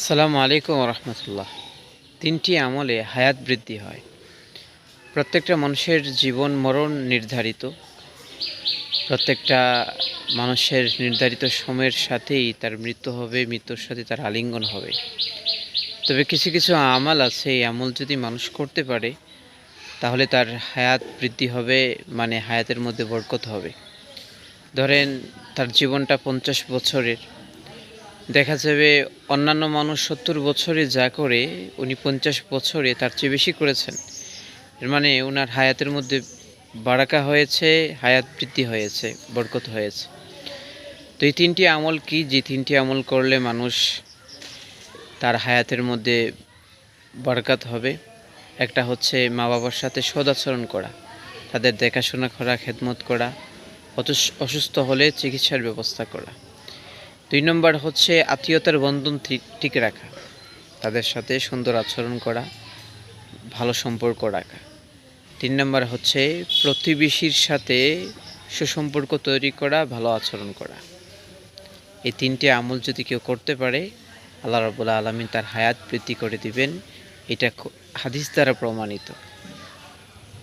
আসসালামু আলাইকুম রহমতুল্লাহ। তিনটি আমলে হায়াত বৃদ্ধি হয়। প্রত্যেকটা মানুষের জীবন মরণ নির্ধারিত। প্রত্যেকটা মানুষের নির্ধারিত সময়ের সাথেই তার মৃত্যু হবে, মৃত্যুর সাথে তার আলিঙ্গন হবে। তবে কিছু কিছু আমল আছে, এই আমল যদি মানুষ করতে পারে, তাহলে তার হায়াত বৃদ্ধি হবে মানে হায়াতের মধ্যে বরকত হবে। ধরেন, তার জীবনটা পঞ্চাশ বছরের। দেখা যাবে অন্যান্য মানুষ সত্তর বছরে যা করে, উনি পঞ্চাশ বছরে তার চেয়ে বেশি করেছেন। এর মানে ওনার হায়াতের মধ্যে বারাকা হয়েছে, হায়াত বৃদ্ধি হয়েছে, বরকত হয়েছে। তো এই তিনটি আমল কি? যে তিনটি আমল করলে মানুষ তার হায়াতের মধ্যে বরকত হবে। একটা হচ্ছে মা বাবার সাথে সদাচরণ করা, তাদের দেখাশোনা করা, খেদমত করা অসুস্থ হলে চিকিৎসার ব্যবস্থা করা। দুই নম্বর হচ্ছে আত্মীয়তার বন্ধন ঠিক রাখা। তাদের সাথে সুন্দর আচরণ করা, ভালো সম্পর্ক রাখা। তিন নম্বর হচ্ছে প্রতিবেশীর সাথে সুসম্পর্ক তৈরি করা, ভালো আচরণ করা। এই তিনটে আমল যদি কেউ করতে পারে, আল্লাহ রবুল্লা আলমিন তার হায়াত বৃদ্ধি করে দিবেন। এটা হাদিস দ্বারা প্রমাণিত।